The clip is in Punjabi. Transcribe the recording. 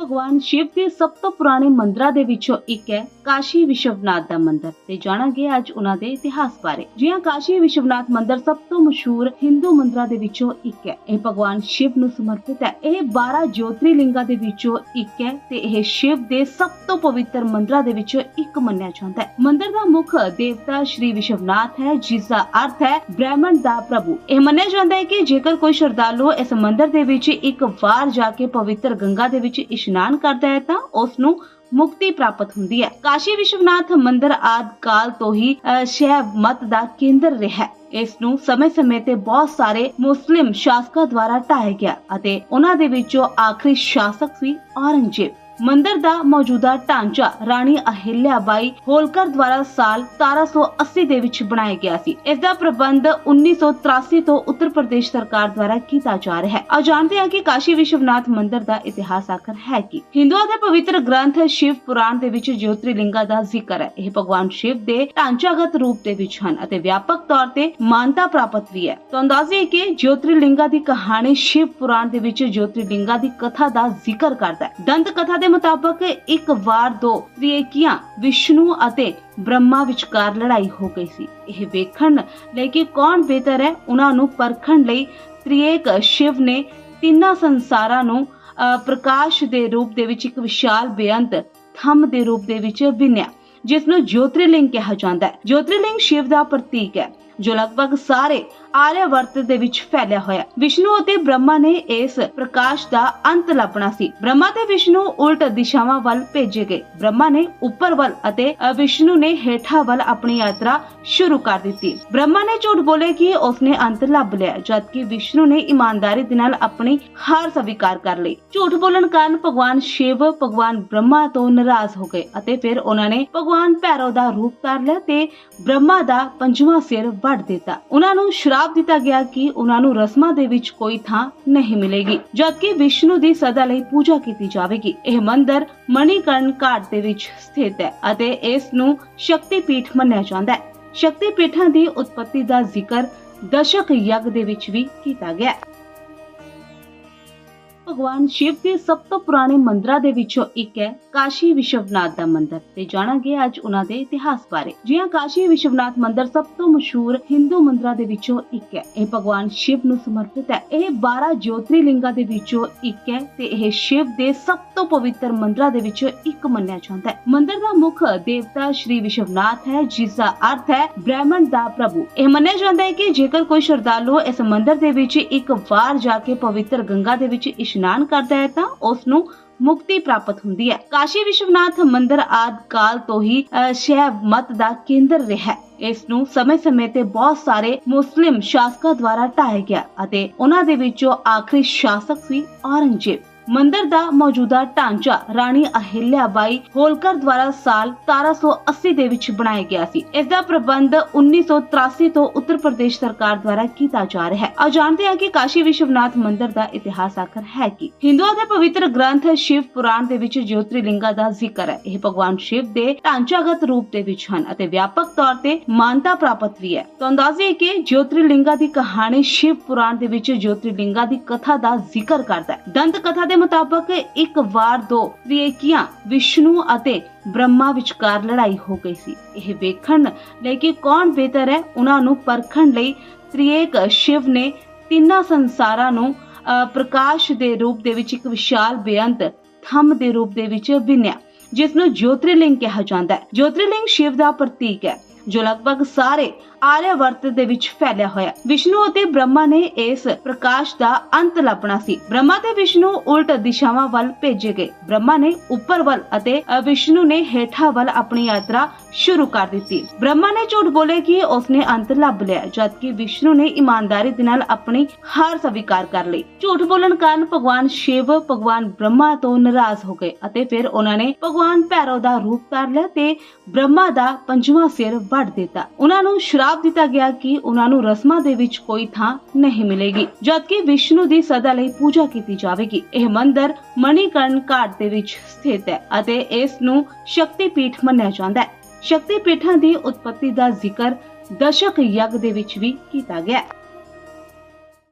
ਭਗਵਾਨ ਸ਼ਿਵ ਦੇ ਸਭ ਤੋਂ ਪੁਰਾਣੇ ਮੰਦਰਾਂ ਦੇ ਵਿੱਚੋਂ ਇੱਕ ਹੈ ਕਾਸ਼ੀ ਵਿਸ਼ਵਨਾਥ ਦਾ ਮੰਦਿਰ ਤੇ ਜਾਣਾਂਗੇ ਅੱਜ ਉਹਨਾਂ ਦੇ ਇਤਿਹਾਸ ਬਾਰੇ। ਜੀ ਕਾਸ਼ੀ ਵਿਸ਼ਵਨਾਥ ਮੰਦਿਰ ਸਭ ਤੋਂ ਮਸ਼ਹੂਰ ਹਿੰਦੂ ਮੰਦਰਾਂ ਦੇ ਵਿੱਚੋਂ ਇੱਕ ਹੈ। ਇਹ ਭਗਵਾਨ ਸ਼ਿਵ ਨੂੰ ਸਮਰਪਿਤ ਹੈ। ਇਹ 12 ਜੋਤਰੀਲਿੰਗਾਂ ਦੇ ਵਿੱਚੋਂ ਇੱਕ ਹੈ ਤੇ ਇਹ ਸ਼ਿਵ ਦੇ ਸਭ ਤੋਂ ਪਵਿੱਤਰ ਮੰਦਰਾਂ ਦੇ ਵਿੱਚੋਂ ਇੱਕ ਮੰਨਿਆ ਜਾਂਦਾ ਹੈ। ਮੰਦਿਰ ਦਾ ਮੁੱਖ ਦੇਵਤਾ ਸ਼੍ਰੀ ਵਿਸ਼ਵਨਾਥ ਹੈ, ਜਿਸ ਦਾ ਅਰਥ ਹੈ ਬ੍ਰਹਮੰਡ ਦਾ ਪ੍ਰਭੂ। ਇਹ ਮੰਨਿਆ ਜਾਂਦਾ ਹੈ ਕਿ ਜੇਕਰ ਕੋਈ ਸ਼ਰਧਾਲੂ ਇਸ ਮੰਦਿਰ ਦੇ ਵਿੱਚ ਇੱਕ ਵਾਰ ਜਾ ਕੇ ਪਵਿੱਤਰ ਗੰਗਾ ਦੇ ਵਿੱਚ ਇਸ਼ਨਾਨ ਕਰਦਾ ਹੈ ਤਾਂ ਉਸ ਨੂੰ ਮੁਕਤੀ ਪ੍ਰਾਪਤ ਹੁੰਦੀ ਹੈ। ਕਾਸ਼ੀ ਵਿਸ਼ਵਨਾਥ ਮੰਦਿਰ ਆਦ ਕਾਲ ਤੋਂ ਹੀ ਅਹ, ਸ਼ੈਵ ਮਤ ਦਾ ਕੇਂਦਰ ਰਿਹਾ ਇਸ ਨੂੰ ਸਮੇਂ-ਸਮੇਂ ਤੇ ਬਹੁਤ ਸਾਰੇ ਮੁਸਲਿਮ ਸ਼ਾਸਕਾਂ ਦੁਆਰਾ ਢਾਇਆ ਗਿਆ ਅਤੇ ਉਹਨਾਂ ਦੇ ਵਿੱਚੋਂ ਆਖਰੀ ਸ਼ਾਸਕ ਸੀ ਔਰੰਗਜ਼ੇਬ। ਮੰਦਿਰ ਦਾ ਮੌਜੂਦਾ ਢਾਂਚਾ ਰਾਣੀ ਅਹਿਲਿਆ ਬਾਈ ਹੋਲਕਰ ਦੁਆਰਾ ਸਾਲ 1780 ਦੇ ਵਿੱਚ ਬਣਾਇਆ ਗਿਆ ਸੀ। ਇਸ ਦਾ ਪ੍ਰਬੰਧ 1983 ਤੋਂ ਉੱਤਰ ਪ੍ਰਦੇਸ਼ ਸਰਕਾਰ ਦੁਆਰਾ ਕੀਤਾ ਜਾ ਰਿਹਾ ਹੈ। ਆ ਜਾਣਦੇ ਹਾਂ ਕਿ ਕਾਸ਼ੀ ਵਿਸ਼ਵਨਾਥ ਮੰਦਿਰ ਦਾ ਇਤਿਹਾਸ ਆਖਰ ਹੈ ਕੀ। ਹਿੰਦੂਆਂ ਦੇ ਪਵਿੱਤਰ ਗ੍ਰੰਥ ਸ਼ਿਵ ਪੁਰਾਣ ਦੇ ਵਿੱਚ ਜੋਤਰੀ ਜੋਤਰੀਲਿੰਗਾ ਦਾ ਜ਼ਿਕਰ ਹੈ। ਇਹ ਭਗਵਾਨ ਸ਼ਿਵ ਦੇ ਢਾਂਚਾਗਤ ਰੂਪ ਦੇ ਵਿੱਚ ਹਨ ਅਤੇ ਵਿਆਪਕ ਤੌਰ ਤੇ ਮਾਨਤਾ ਪ੍ਰਾਪਤ ਵੀ ਹੈ। ਤਾਂ ਅੰਦਾਜ਼ੇ ਕਿ ਜੋਤਰੀ ਜੋਤਰੀਲਿੰਗਾ ਦੀ ਕਹਾਣੀ ਸ਼ਿਵ ਪੁਰਾਣ ਦੇ ਵਿੱਚ ਜੋਤਰੀ ਜੋਤਰੀਲਿੰਗਾ ਦੀ ਕਥਾ ਦਾ ਜ਼ਿਕਰ ਕਰਦਾ ਹੈ। ਦੰਤ ਕਥਾ ਦੇ ਮੁਤਾਬਕ ਇੱਕ ਵਾਰ ਦੋ ਤ੍ਰਿਏਕੀਆਂ ਵਿਸ਼ਨੂੰ ਅਤੇ ਬ੍ਰਹਮਾ ਵਿਚਕਾਰ ਲੜਾਈ ਹੋ ਗਈ ਸੀ। ਇਹ ਵੇਖਣ ਲਈ ਕਿ ਕੌਣ ਬਿਹਤਰ ਹੈ ਉਹਨਾਂ ਨੂੰ ਪਰਖਣ ਲਈ ਤ੍ਰਿਏਕ ਸ਼ਿਵ ਨੇ ਤਿੰਨਾਂ ਸੰਸਾਰਾਂ ਨੂੰ ਅਹ, ਪ੍ਰਕਾਸ਼ ਦੇ ਰੂਪ ਦੇ ਵਿੱਚ ਇੱਕ ਵਿਸ਼ਾਲ ਬੇਅੰਤ ਥੰਮ ਦੇ ਰੂਪ ਦੇ ਵਿੱਚ ਬਿਨਿਆ ਜਿਸ ਨੂੰ ਜੋਤਰੀਲਿੰਗ ਕਿਹਾ ਜਾਂਦਾ ਹੈ। ਜੋਤਰੀਲਿੰਗ ਸ਼ਿਵ ਦਾ ਪ੍ਰਤੀਕ ਹੈ। ਜੋ ਲਗਭਗ ਸਾਰੇ ਆਰਿਆ ਵਰਤ ਦੇ ਵਿੱਚ ਫੈਲਿਆ ਹੋਇਆ। ਵਿਸ਼ਨੂੰ ਅਤੇ ਬ੍ਰਹਮਾ ਨੇ ਇਸ ਪ੍ਰਕਾਸ਼ ਦਾ ਅੰਤ ਲੱਭਣਾ ਸੀ। ਬ੍ਰਹਮਾ ਤੇ ਵਿਸ਼ਨੂੰ ਉਲਟ ਦਿਸ਼ਾਵਾਂ ਵੱਲ ਭੇਜੇ ਗਏ। ਬ੍ਰਹਮਾ ਨੇ ਉੱਪਰ ਵੱਲ ਅਤੇ ਵਿਸ਼ਨੂੰ ਨੇ ਹੇਠਾਂ ਵੱਲ ਆਪਣੀ ਯਾਤਰਾ ਸ਼ੁਰੂ ਕਰ ਦਿੱਤੀ। ਬ੍ਰਹਮਾ ਨੇ ਝੂਠ ਬੋਲੇ ਕਿ ਉਸਨੇ ਅੰਤ ਲੱਭ ਲਿਆ, ਜਦਕਿ ਵਿਸ਼ਨੂੰ ਨੇ ਇਮਾਨਦਾਰੀ ਦੇ ਨਾਲ ਆਪਣੀ ਹਾਰ ਸਵੀਕਾਰ ਕਰ ਲਈ। ਝੂਠ ਬੋਲਣ ਕਾਰਨ ਭਗਵਾਨ ਸ਼ਿਵ, ਭਗਵਾਨ ਬ੍ਰਹਮਾ ਤੋਂ ਨਾਰਾਜ਼ ਹੋ ਗਏ ਅਤੇ ਫਿਰ ਉਹਨਾਂ ਨੇ ਭਗਵਾਨ ਭੈਰਵ ਦਾ ਰੂਪ ਧਾਰ ਲਿਆ ਤੇ ਬ੍ਰਹਮਾ ਦਾ ਪੰਜਵਾਂ ਸਿਰ ਵੱਢ ਦਿੱਤਾ। ਉਹਨਾਂ ਨੂੰ ਸ਼ਰਾਪ ਦਿੱਤਾ ਗਿਆ ਕਿ ਉਹਨਾਂ ਨੂੰ ਰਸਮਾਂ ਦੇ ਵਿੱਚ ਕੋਈ ਥਾਂ ਨਹੀਂ ਮਿਲੇਗੀ, ਜਦਕਿ ਵਿਸ਼ਨੂੰ ਦੀ ਸਦਾ ਲਈ ਪੂਜਾ ਕੀਤੀ ਜਾਵੇਗੀ। ਇਹ ਮੰਦਿਰ ਮਣੀਕਰਨ ਘਾਟ ਦੇ ਵਿੱਚ ਸਥਿਤ ਹੈ ਅਤੇ ਇਸ ਨੂੰ ਸ਼ਕਤੀ ਪੀਠ ਮੰਨਿਆ ਜਾਂਦਾ ਹੈ। ਸ਼ਕਤੀ ਪੀਠਾਂ ਦੀ ਉਤਪਤੀ ਦਾ ਜ਼ਿਕਰ ਦਸ਼ਕ ਯੱਗ ਦੇ ਵਿੱਚ ਵੀ ਕੀਤਾ ਗਿਆ ਹੈ। ਭਗਵਾਨ ਸ਼ਿਵ ਦੇ ਸਭ ਤੋਂ ਪੁਰਾਣੇ ਮੰਦਰਾਂ ਦੇ ਵਿੱਚੋਂ ਇੱਕ ਹੈ ਕਾਸ਼ੀ ਵਿਸ਼ਵਨਾਥ ਦਾ ਮੰਦਿਰ ਤੇ ਜਾਣਾਂਗੇ ਅੱਜ ਉਹਨਾਂ ਦੇ ਇਤਿਹਾਸ ਬਾਰੇ। ਜੀ ਕਾਸ਼ੀ ਵਿਸ਼ਵਨਾਥ ਮੰਦਿਰ ਸਭ ਤੋਂ ਮਸ਼ਹੂਰ ਹਿੰਦੂ ਮੰਦਰਾਂ ਦੇ ਵਿੱਚੋਂ ਇੱਕ ਹੈ। ਇਹ ਭਗਵਾਨ ਸ਼ਿਵ ਨੂੰ ਸਮਰਪਿਤ ਹੈ। ਇਹ 12 ਜੋਤਰੀਲਿੰਗਾਂ ਦੇ ਵਿੱਚੋਂ ਇੱਕ ਹੈ ਤੇ ਇਹ ਸ਼ਿਵ ਦੇ ਸਭ ਤੋਂ ਪਵਿੱਤਰ ਮੰਦਰਾਂ ਦੇ ਵਿੱਚੋਂ ਇੱਕ ਮੰਨਿਆ ਜਾਂਦਾ ਹੈ। ਮੰਦਿਰ ਦਾ ਮੁੱਖ ਦੇਵਤਾ ਸ਼੍ਰੀ ਵਿਸ਼ਵਨਾਥ ਹੈ, ਜਿਸ ਦਾ ਅਰਥ ਹੈ ਬ੍ਰਹਮੰਡ ਦਾ ਪ੍ਰਭੂ। ਇਹ ਮੰਨਿਆ ਜਾਂਦਾ ਹੈ ਕਿ ਜੇਕਰ ਕੋਈ ਸ਼ਰਧਾਲੂ ਇਸ ਮੰਦਿਰ ਦੇ ਵਿੱਚ ਇੱਕ ਵਾਰ ਜਾ ਕੇ ਪਵਿੱਤਰ ਗੰਗਾ ਦੇ ਵਿੱਚ ਇਸ਼ਨਾਨ ਇਸ਼ਨਾਨ ਕਰਦਾ ਹੈ ਤਾਂ ਉਸ ਨੂੰ ਮੁਕਤੀ ਪ੍ਰਾਪਤ ਹੁੰਦੀ ਹੈ। ਕਾਸ਼ੀ ਵਿਸ਼ਵਨਾਥ ਮੰਦਿਰ ਆਦ ਕਾਲ ਤੋਂ ਹੀ ਅਹ, ਸ਼ੈਵ ਮਤ ਦਾ ਕੇਂਦਰ ਰਿਹਾ ਇਸ ਨੂੰ ਸਮੇਂ-ਸਮੇਂ ਤੇ ਬਹੁਤ ਸਾਰੇ ਮੁਸਲਿਮ ਸ਼ਾਸਕਾਂ ਦੁਆਰਾ ਢਾਇਆ ਗਿਆ ਅਤੇ ਉਹਨਾਂ ਦੇ ਵਿੱਚੋਂ ਆਖਰੀ ਸ਼ਾਸਕ ਸੀ ਔਰੰਗਜ਼ੇਬ। ਮੰਦਿਰ ਦਾ ਮੌਜੂਦਾ ਢਾਂਚਾ ਰਾਣੀ ਅਹਿल्या ਬਾਈ ਹੋਲਕਰ ਦੁਆਰਾ ਸਾਲ 1780 ਦੇ ਵਿੱਚ ਬਣਾਇਆ ਗਿਆ ਸੀ। ਇਸ ਦਾ ਪ੍ਰਬੰਧ 1983 ਤੋਂ ਉੱਤਰ ਪ੍ਰਦੇਸ਼ ਸਰਕਾਰ ਦੁਆਰਾ ਕੀਤਾ ਜਾ ਰਿਹਾ ਹੈ। ਆ ਜਾਣਦੇ ਹਾਂ ਕਿ ਕਾਸ਼ੀ ਵਿਸ਼ਵਨਾਥ ਮੰਦਿਰ ਦਾ ਇਤਿਹਾਸ ਆਖਰ ਹੈ ਕੀ। ਹਿੰਦੂਆਂ ਦੇ ਪਵਿੱਤਰ ਗ੍ਰੰਥ ਸ਼ਿਵ ਪੁਰਾਣ ਦੇ ਵਿੱਚ ਜੋਤਰੀ ਜੋਤਰੀਲਿੰਗਾ ਦਾ ਜ਼ਿਕਰ ਹੈ। ਇਹ ਭਗਵਾਨ ਸ਼ਿਵ ਦੇ ਢਾਂਚਾਗਤ ਰੂਪ ਦੇ ਵਿੱਚ ਹਨ ਅਤੇ ਵਿਆਪਕ ਤੌਰ ਤੇ ਮਾਨਤਾ ਪ੍ਰਾਪਤ ਵੀ ਹੈ। ਤਾਂ ਅੰਦਾਜ਼ੇ ਕਿ ਜੋਤਰੀ ਜੋਤਰੀਲਿੰਗਾ ਦੀ ਕਹਾਣੀ ਸ਼ਿਵ ਪੁਰਾਣ ਦੇ ਵਿੱਚ ਜੋਤਰੀਲਿੰਗਾ ਦੀ ਕਥਾ ਦਾ ਜ਼ਿਕਰ ਕਰਦਾ ਹੈ। ਦੰਤ ਕਥਾ ਦੇ ਮੁਤਾਬਕ ਇੱਕ ਵਾਰ ਦੋ ਤ੍ਰਿਏਕੀਆਂ ਵਿਸ਼ਨੂੰ ਅਤੇ ਬ੍ਰਹਮਾ ਵਿਚਕਾਰ ਲੜਾਈ ਹੋ ਗਈ ਸੀ। ਇਹ ਵੇਖਣ ਲਈ ਕਿ ਕੌਣ ਬਿਹਤਰ ਹੈ ਉਹਨਾਂ ਨੂੰ ਪਰਖਣ ਲਈ ਤ੍ਰਿਏਕ ਸ਼ਿਵ ਨੇ ਤਿੰਨਾਂ ਸੰਸਾਰਾਂ ਨੂੰ ਪ੍ਰਕਾਸ਼ ਦੇ ਰੂਪ ਦੇ ਵਿੱਚ ਇੱਕ ਵਿਸ਼ਾਲ ਬੇਅੰਤ ਥੰਮ ਦੇ ਰੂਪ ਦੇ ਵਿੱਚ ਵਿਨਿਆ ਜਿਸ ਨੂੰ ਜੋਤਰੀਲਿੰਗ ਕਿਹਾ ਜਾਂਦਾ ਹੈ। ਜੋਤਰੀਲਿੰਗ ਸ਼ਿਵ ਦਾ ਪ੍ਰਤੀਕ ਹੈ, ਜੋ ਲਗਭਗ ਸਾਰੇ ਆਰਿਆਵਰਤ ਦੇ ਵਿੱਚ ਫੈਲਿਆ ਹੋਇਆ। ਵਿਸ਼ਨੂੰ ਅਤੇ ਬ੍ਰਹਮਾ ਨੇ ਇਸ ਪ੍ਰਕਾਸ਼ ਦਾ ਅੰਤ ਲੱਭਣਾ ਸੀ। ਬ੍ਰਹਮਾ ਤੇ ਵਿਸ਼ਨੂੰ ਉਲਟ ਦਿਸ਼ਾਵਾਂ ਵੱਲ ਭੇਜੇ ਗਏ। ਬ੍ਰਹਮਾ ਨੇ ਉੱਪਰ ਵੱਲ ਅਤੇ ਵਿਸ਼ਨੂੰ ਨੇ ਹੇਠਾਂ ਵੱਲ ਆਪਣੀ ਯਾਤਰਾ ਸ਼ੁਰੂ ਕਰ ਦਿੱਤੀ। ਬ੍ਰਹਮਾ ਨੇ ਝੂਠ ਬੋਲੇ ਕਿ ਉਸਨੇ ਅੰਤ ਲੱਭ ਲਿਆ, ਜਦਕਿ ਵਿਸ਼ਨੂੰ ਨੇ ਇਮਾਨਦਾਰੀ ਦੇ ਨਾਲ ਆਪਣੀ ਹਾਰ ਸਵੀਕਾਰ ਕਰ ਲਈ। ਝੂਠ ਬੋਲਣ ਕਾਰਨ ਭਗਵਾਨ ਸ਼ਿਵ, ਭਗਵਾਨ ਬ੍ਰਹਮਾ ਤੋਂ ਨਾਰਾਜ਼ ਹੋ ਗਏ ਅਤੇ ਫਿਰ ਉਹਨਾਂ ਨੇ ਭਗਵਾਨ ਭੈਰਵ ਦਾ ਰੂਪ ਧਾਰ ਲਿਆ ਤੇ ਬ੍ਰਹਮਾ ਦਾ ਪੰਜਵਾਂ ਸਿਰ ਵੱਢ ਦਿੱਤਾ। ਉਹਨਾਂ ਨੂੰ ਸ਼ਰਾਪ ਦਿੱਤਾ ਗਿਆ ਕਿ ਉਹਨਾਂ ਨੂੰ ਰਸਮਾਂ ਦੇ ਵਿੱਚ ਕੋਈ ਥਾਂ ਨਹੀਂ ਮਿਲੇਗੀ, ਜਦਕਿ ਵਿਸ਼ਨੂੰ ਦੀ ਸਦਾ ਲਈ ਪੂਜਾ ਕੀਤੀ ਜਾਵੇਗੀ। ਇਹ ਮੰਦਿਰ ਮਣੀਕਰਨ ਘਾਟ ਦੇ ਵਿੱਚ ਸਥਿਤ ਹੈ ਅਤੇ ਇਸ ਨੂੰ ਸ਼ਕਤੀ ਪੀਠ ਮੰਨਿਆ ਜਾਂਦਾ ਹੈ। ਸ਼ਕਤੀ ਪੀਠਾਂ ਦੀ ਉਤਪਤੀ ਦਾ ਜ਼ਿਕਰ ਦਸ਼ਕ ਯੱਗ ਦੇ ਵਿੱਚ ਵੀ ਕੀਤਾ ਗਿਆ ਹੈ।